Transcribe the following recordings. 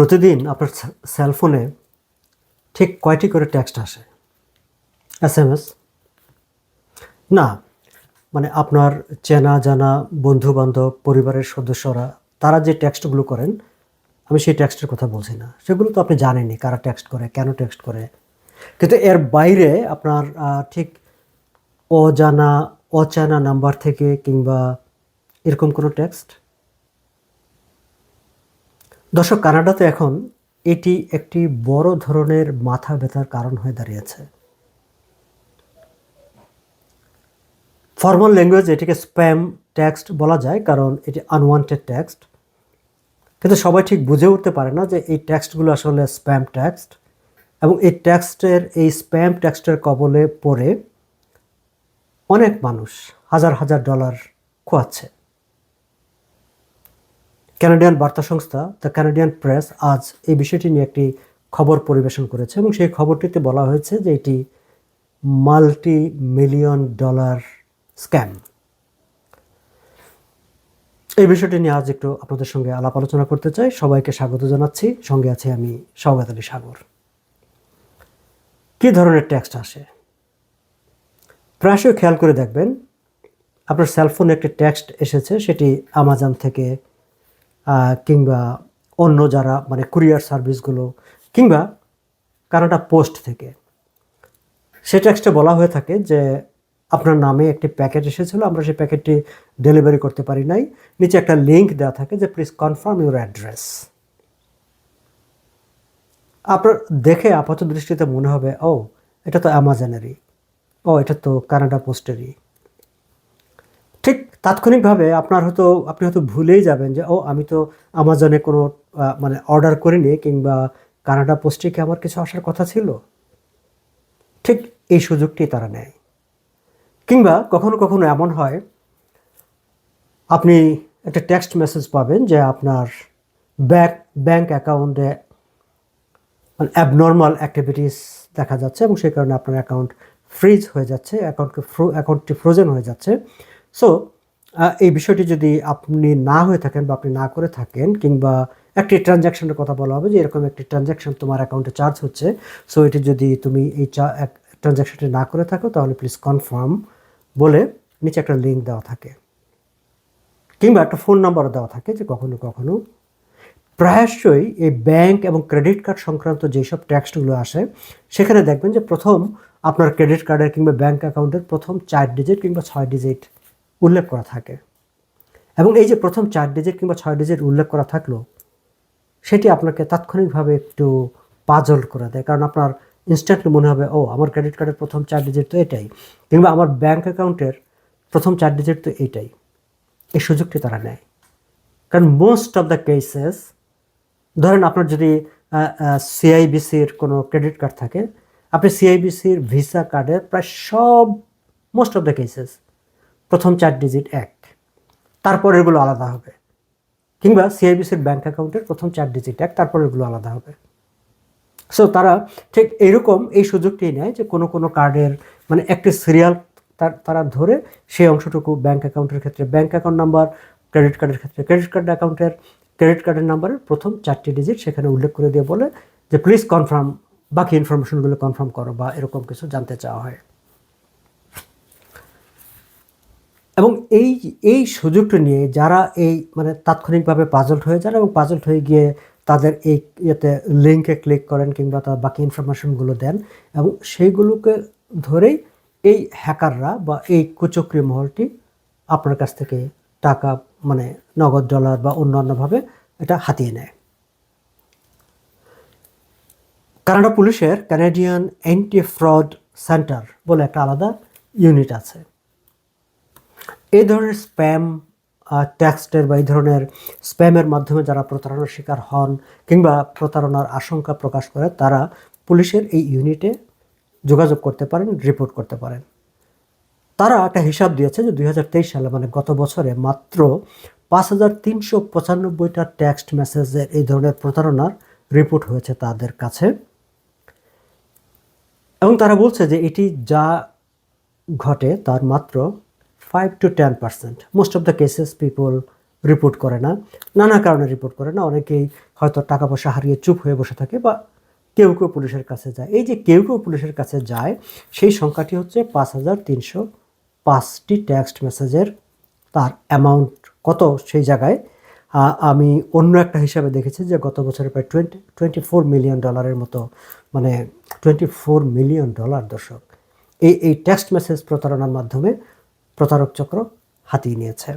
প্রতিদিন আপনার সেলফোনে ঠিক কয়টি করে টেক্সট আসে? এস এম এস না মানে আপনার চেনা, জানা বন্ধু বান্ধব পরিবারের সদস্যরা, তারা যে টেক্সটগুলো করেন, আমি সেই টেক্সটের কথা বলছি না। সেগুলো তো আপনি জানেনই কারা টেক্সট করে, কেন টেক্সট করে। কিন্তু এর বাইরে আপনার ঠিক অজানা, অচেনা নাম্বার থেকে কিংবা এরকম কোনো টেক্সট দর্শক, কানাডাতে এখন এটি একটি বড় ধরনের মাথা ব্যথার কারণ হয়ে দাঁড়িয়েছে। ফর্মাল ল্যাঙ্গুয়েজ এটিকে স্প্যাম টেক্সট বলা যায়, কারণ এটি আনওয়ান্টেড টেক্সট কিন্তু সবাই ঠিক বুঝে উঠতে পারে না যে এই টেক্সটগুলো আসলে স্প্যাম টেক্সট এবং এই টেক্সটের এই স্প্যাম টেক্সটের কবলে পড়ে অনেক মানুষ হাজার হাজার ডলার খোয়াচ্ছে। ক্যানাডিয়ান বার্তা সংস্থা দ্য ক্যানাডিয়ান প্রেস আজ এই বিষয়টি নিয়ে একটি খবর পরিবেশন করেছে এবং সেই খবরটিতে বলা হয়েছে যে এটি মাল্টি মিলিয়ন ডলার স্ক্যাম। এই বিষয়টি নিয়ে আজ একটু আপনাদের সঙ্গে আলাপ আলোচনা করতে চাই। সবাইকে স্বাগত জানাচ্ছি। সঙ্গে আছে আমি সৌগাত আলী সাগর। কী ধরনের টেক্সট আসে? প্রায়শই খেয়াল করে দেখবেন, আপনার সেলফোনে একটি টেক্সট এসেছে, সেটি আমাজন থেকে কিংবা অন্য যারা মানে কুরিয়ার সার্ভিসগুলো কিংবা কানাডা পোস্ট থেকে। সে টেক্সটে বলা হয়ে থাকে যে, আপনার নামে একটি প্যাকেট এসেছিল, আমরা সেই প্যাকেটটি ডেলিভারি করতে পারি নাই। নিচে একটা লিঙ্ক দেওয়া থাকে যে প্লিজ কনফার্ম ইউর অ্যাড্রেস আপনার দেখে আপাত দৃষ্টিতে মনে হবে ও এটা তো অ্যামাজনেরই ও এটা তো কানাডা পোস্টেরই তাৎক্ষণিকভাবে আপনার হয়তো, আপনি হয়তো ভুলেই যাবেন যে, ও, আমি তো আমাজনে কোনো মানে অর্ডার করিনি কিংবা কানাডা পোস্টে কি আমার কিছু আসার কথা ছিল? ঠিক এই সুযোগটি তারা নেয়। কিংবা কখনো কখনো এমন হয়, আপনি একটা টেক্সট মেসেজ পাবেন যে আপনার ব্যাংক ব্যাংক অ্যাকাউন্টে মানে অ্যাবনর্মাল অ্যাক্টিভিটিস দেখা যাচ্ছে এবং সেই কারণে আপনার অ্যাকাউন্ট ফ্রিজ হয়ে যাচ্ছে অ্যাকাউন্টকে ফ্রো অ্যাকাউন্টটি ফ্রোজেন হয়ে যাচ্ছে। সো এই বিষয়টি যদি আপনি না হয়ে থাকেন বা আপনি না করে থাকেন কিংবা একটি ট্রানজ্যাকশনের কথা বলা হবে যে এরকম একটি ট্রানজ্যাকশন তোমার অ্যাকাউন্টে চার্জ হচ্ছে সো এটি যদি তুমি এই ট্রানজ্যাকশনটি না করে থাকো, তাহলে প্লিজ কনফার্ম বলে নিচে একটা লিঙ্ক দেওয়া থাকে। কিংবা একটা ফোন নাম্বারও দেওয়া থাকে যে কখনো কখনো। প্রায়শই এই ব্যাংক এবং ক্রেডিট কার্ড সংক্রান্ত যেসব ট্যাক্সগুলো আসে, সেখানে দেখবেন যে প্রথম আপনার ক্রেডিট কার্ডের কিংবা ব্যাংক অ্যাকাউন্টের প্রথম চার ডিজিট কিংবা ছয় ডিজিট উল্লেখ করা থাকে। এবং এই যে প্রথম চার ডিজিট কিংবা ছয় ডিজিট উল্লেখ করা থাকল, সেটি আপনাকে তাৎক্ষণিকভাবে একটু পাজল করে দেয়। কারণ আপনার ইনস্ট্যান্টলি মনে হবে, ও, আমার ক্রেডিট কার্ডের প্রথম চার ডিজিট তো এটাই। কিংবা আমার ব্যাংক অ্যাকাউন্টের প্রথম চার ডিজিট তো এইটাই এই সুযোগটি তারা নেয়। কারণ মোস্ট অফ দ্য কেসেস ধরেন আপনার যদি সিআইবিসির কোনো ক্রেডিট কার্ড থাকে, আপনি সিআইবিসির ভিসা কার্ডের প্রায় সব মোস্ট অফ দ্য কেসেস প্রথম চার ডিজিট এক। তারপর এগুলো আলাদা হবে। কিংবা সিআইবিসির ব্যাঙ্ক অ্যাকাউন্টের প্রথম চার ডিজিট এক তারপর এগুলো আলাদা হবে। সো তারা ঠিক এরকম এই সুযোগটি নেয় যে কোনো কোনো কার্ডের মানে একটি সিরিয়াল তার, তারা ধরে সেই অংশটুকু ব্যাঙ্ক অ্যাকাউন্টের ক্ষেত্রে ব্যাঙ্ক অ্যাকাউন্ট নাম্বার ক্রেডিট কার্ডের ক্ষেত্রে ক্রেডিট কার্ড অ্যাকাউন্টের ক্রেডিট কার্ডের নাম্বারের প্রথম চারটি ডিজিট সেখানে উল্লেখ করে দিয়ে বলে যে প্লিজ কনফার্ম বাকি ইনফরমেশনগুলো কনফার্ম করো বা এরকম কিছু জানতে চাওয়া হয়। এবং এই এই সুযোগটা নিয়ে যারা এই মানে তাৎক্ষণিকভাবে পাজল্ট হয়ে যান এবং পাজল্ট হয়ে গিয়ে তাদের এই ইয়েতে লিঙ্কে ক্লিক করেন কিংবা তার বাকি ইনফরমেশনগুলো দেন এবং সেইগুলোকে ধরেই এই হ্যাকাররা বা এই কুচক্রি মহলটি আপনার কাছ থেকে টাকা মানে নগদ ডলার বা অন্যান্যভাবে এটা হাতিয়ে নেয়। কানাডা পুলিশের ক্যানাডিয়ান অ্যান্টি ফ্রড সেন্টার বলে একটা আলাদা ইউনিট আছে। এই ধরনের স্প্যাম ট্যাক্সটের বা এই ধরনের স্প্যামের মাধ্যমে যারা প্রতারণার শিকার হন কিংবা প্রতারণার আশঙ্কা প্রকাশ করে, তারা পুলিশের এই ইউনিটে যোগাযোগ করতে পারেন রিপোর্ট করতে পারেন। তারা একটা হিসাব দিয়েছে যে দু হাজার তেইশ সালে মানে গত বছরে মাত্র পাঁচ হাজার তিনশো পঁচানব্বইটা টেক্সট মেসেজের এই ধরনের প্রতারণার রিপোর্ট হয়েছে তাদের কাছে। এবং তারা বলছে যে এটি যা ঘটে তার মাত্র five to ten percent most of the cases people report করে না। নানা কারণে রিপোর্ট করে না। অনেকেই হয়তো টাকা পয়সা হারিয়ে চুপ হয়ে বসে থাকে বা কেউ কেউ পুলিশের কাছে যায়। এই যে কেউ কেউ পুলিশের কাছে যায়, সেই সংখ্যাটি হচ্ছে পাঁচ হাজার তিনশো পাঁচটি টেক্সট মেসেজের তার অ্যামাউন্ট কত সেই জায়গায়? আমি অন্য একটা হিসাবে দেখেছি যে গত বছরে প্রায় টোয়েন্টি টোয়েন্টি ফোর মিলিয়ন ডলারের মতো মানে টোয়েন্টি ফোর মিলিয়ন ডলার দর্শক। এই এই টেক্সট মেসেজ প্রতারণার মাধ্যমে প্রতারক চক্র হাতিয়ে নিয়েছে।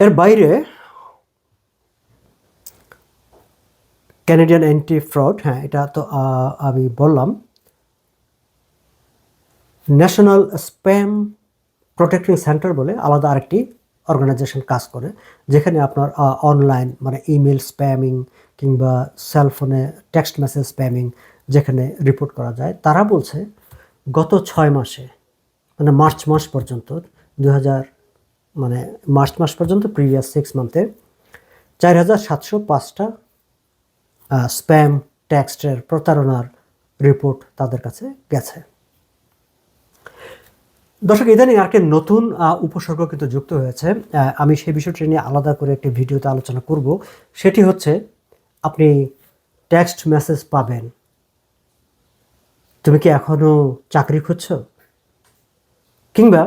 এর বাইরে ক্যানাডিয়ান অ্যান্টি ফ্রড হ্যাঁ এটা তো আমি বললাম। ন্যাশনাল স্প্যাম প্রোটেক্টিং সেন্টার বলে আলাদা আরেকটি অর্গানাইজেশন কাজ করে, যেখানে আপনার অনলাইন মানে ইমেল স্প্যামিং কিংবা সেলফোনে টেক্সট মেসেজ স্প্যামিং যেখানে রিপোর্ট করা যায়। তারা বলছে, গত ছয় মাসে মানে মার্চ মাস পর্যন্ত দু হাজার মানে মার্চ মাস পর্যন্ত প্রিভিয়াস সিক্স মান্থে চার হাজার সাতশো পাঁচটা স্প্যাম টেক্সটের প্রতারণার রিপোর্ট তাদের কাছে গেছে। দর্শক, ইদানিং আর একটা নতুন উপসর্গ কিন্তু যুক্ত হয়েছে। আমি সেই বিষয়টি নিয়ে আলাদা করে একটি ভিডিওতে আলোচনা করব। সেটি হচ্ছে, আপনি টেক্সট মেসেজ পাবেন। তুমি কি এখনও চাকরি খুঁজছো? কিংবা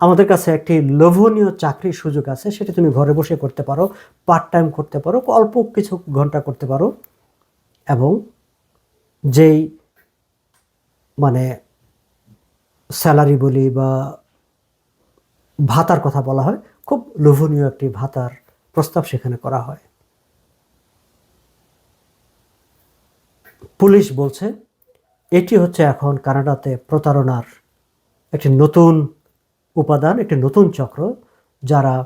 আমাদের কাছে একটি লোভনীয় চাকরির সুযোগ আছে, সেটা তুমি ঘরে বসে করতে পারো পার্ট টাইম করতে পারো, অল্প কিছু ঘণ্টা করতে পারো এবং যেই মানে স্যালারি বলি বা ভাতার কথা বলা হয়, খুব লোভনীয় একটি ভাতার প্রস্তাব সেখানে করা হয়। পুলিশ বলছে, এটি হচ্ছে এখন কানাডাতে প্রতারণার একটি নতুন উপাদান, একটি নতুন চক্র যারা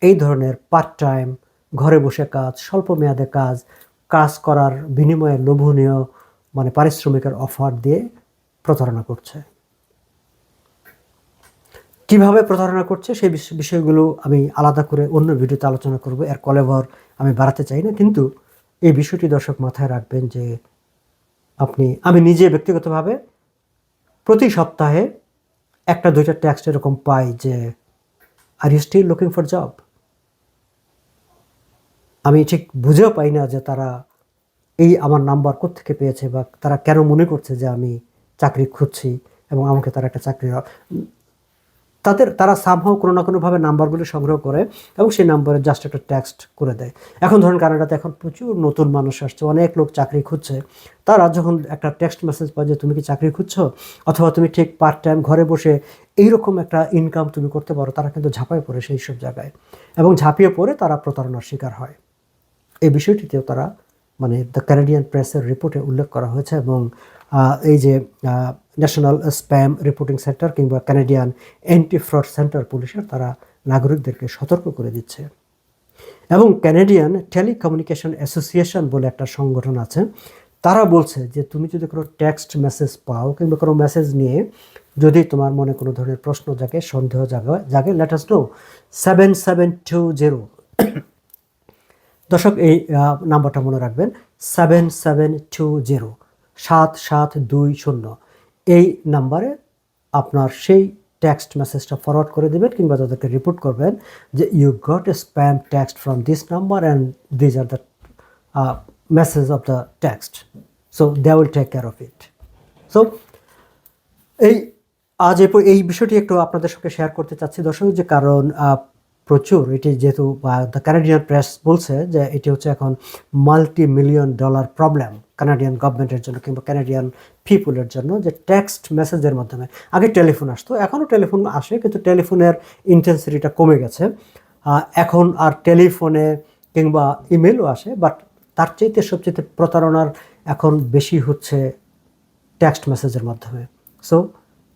এই ধরনের পার্ট টাইম ঘরে বসে কাজ, স্বল্প মেয়াদে কাজ কাজ করার বিনিময়ে লোভনীয় মানে পারিশ্রমিকের অফার দিয়ে প্রতারণা করছে। কীভাবে প্রতারণা করছে সেই বিষ- বিষয়গুলো আমি আলাদা করে অন্য ভিডিওতে আলোচনা করব। এর কলেভর আমি বাড়াতে চাই না, কিন্তু এই বিষয়টি দর্শক মাথায় রাখবেন যে আপনি, আমি নিজে ব্যক্তিগতভাবে প্রতি সপ্তাহে একটা, দুইটা ট্যাক্স এরকম পাই যে are you still looking for job আমি ঠিক বুঝেও পাই না যে তারা এই আমার নাম্বার থেকে পেয়েছে বা তারা কেন মনে করছে যে আমি চাকরি খুঁজছি এবং আমাকে তারা একটা চাকরি তাদের, তারা সামহাও কোনো না কোনোভাবে নাম্বারগুলো সংগ্রহ করে এবং সেই নাম্বারে জাস্ট একটা টেক্সট করে দেয়। এখন ধরুন কানাডাতে এখন প্রচুর নতুন মানুষ আসছে, অনেক লোক চাকরি খুঁজছে। তারা যখন একটা টেক্সট মেসেজ পায় যে, তুমি কি চাকরি খুঁজছো? অথবা তুমি ঠিক পার্ট টাইম ঘরে বসে এইরকম একটা ইনকাম তুমি করতে পারো, তারা কিন্তু ঝাঁপায় পড়ে সেই সব জায়গায়। এবং ঝাঁপিয়ে পড়ে তারা প্রতারণার শিকার হয়। এই বিষয়টিতেও তারা মানে দ্য ক্যানাডিয়ান প্রেসের রিপোর্টে উল্লেখ করা হয়েছে এবং এই যে ন্যাশনাল স্প্যাম রিপোর্টিং সেন্টার কিংবা ক্যানাডিয়ান অ্যান্টি ফ্রড সেন্টার পুলিশের তারা নাগরিকদেরকে সতর্ক করে দিচ্ছে। এবং ক্যানাডিয়ান টেলিকমিউনিকেশন অ্যাসোসিয়েশন বলে একটা সংগঠন আছে, তারা বলছে যে, তুমি যদি কোনো টেক্সট মেসেজ পাও কিংবা কোনো মেসেজ নিয়ে যদি তোমার মনে কোনো ধরনের প্রশ্ন জাগে, সন্দেহ জাগে জাগে let us know seven seven two zero দর্শক, এই নাম্বারটা মনে রাখবেন সেভেন সেভেন টু জিরো সাত সাত দুই শূন্য। এই নাম্বারে আপনার সেই টেক্সট মেসেজটা ফরওয়ার্ড করে দেবেন কিংবা তাদেরকে রিপোর্ট করবেন যে you got a spam text from this number and these are the message of the text so they will take care of it so এই, আজ এই এই বিষয়টি একটু আপনাদের সঙ্গে শেয়ার করতে চাচ্ছি। দর্শক, যে কারণ প্রচুর, এটি যেহেতু দ্য কানাডিয়ান প্রেস বলছে যে এটি হচ্ছে এখন multi million dollar problem Canadian গভর্নমেন্টের জন্য কিংবা কানাডিয়ান পিপুলের জন্য যে টেক্সট মেসেজের মাধ্যমে। আগে টেলিফোন আসতো এখনও টেলিফোন আসে, কিন্তু টেলিফোনের ইন্টেন্সিটিটা কমে গেছে। এখন আর টেলিফোনে কিংবা ইমেলও আসে বাট তার চাইতে সবচেয়ে প্রতারণার এখন বেশি হচ্ছে টেক্সট মেসেজের মাধ্যমে। সো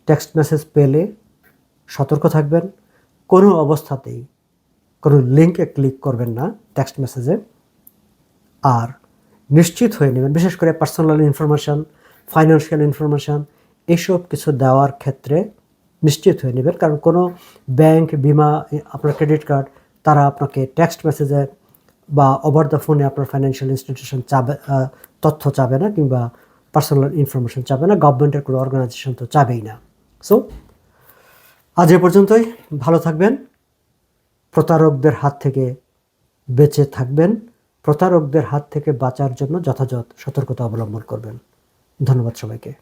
টেক্সট মেসেজ পেলে সতর্ক থাকবেন, কোনো অবস্থাতেই কোনো লিঙ্কে ক্লিক করবেন না টেক্সট মেসেজে আর নিশ্চিত হয়ে নেবেন, বিশেষ করে পার্সোনাল ইনফরমেশান ফাইন্যান্সিয়াল ইনফরমেশান এসব কিছু দেওয়ার ক্ষেত্রে নিশ্চিত হয়ে নেবেন। কারণ কোনো ব্যাংক বিমা, আপনার ক্রেডিট কার্ড তারা আপনাকে টেক্সট মেসেজে বা ওভার দ্য ফোনে আপনার ফাইন্যান্সিয়াল ইনস্টিটিউশন চাবে তথ্য চাবে না কিংবা পার্সোনাল ইনফরমেশন চাবে না গভর্নমেন্টের কোনো অর্গানাইজেশন তো চাবেই না। সো আজ এ পর্যন্তই। ভালো থাকবেন। প্রতারকদের হাত থেকে বেঁচে থাকবেন। প্রতারকদের হাত থেকে বাঁচার জন্য যথাযথ সতর্কতা অবলম্বন করবেন। ধন্যবাদ সবাইকে।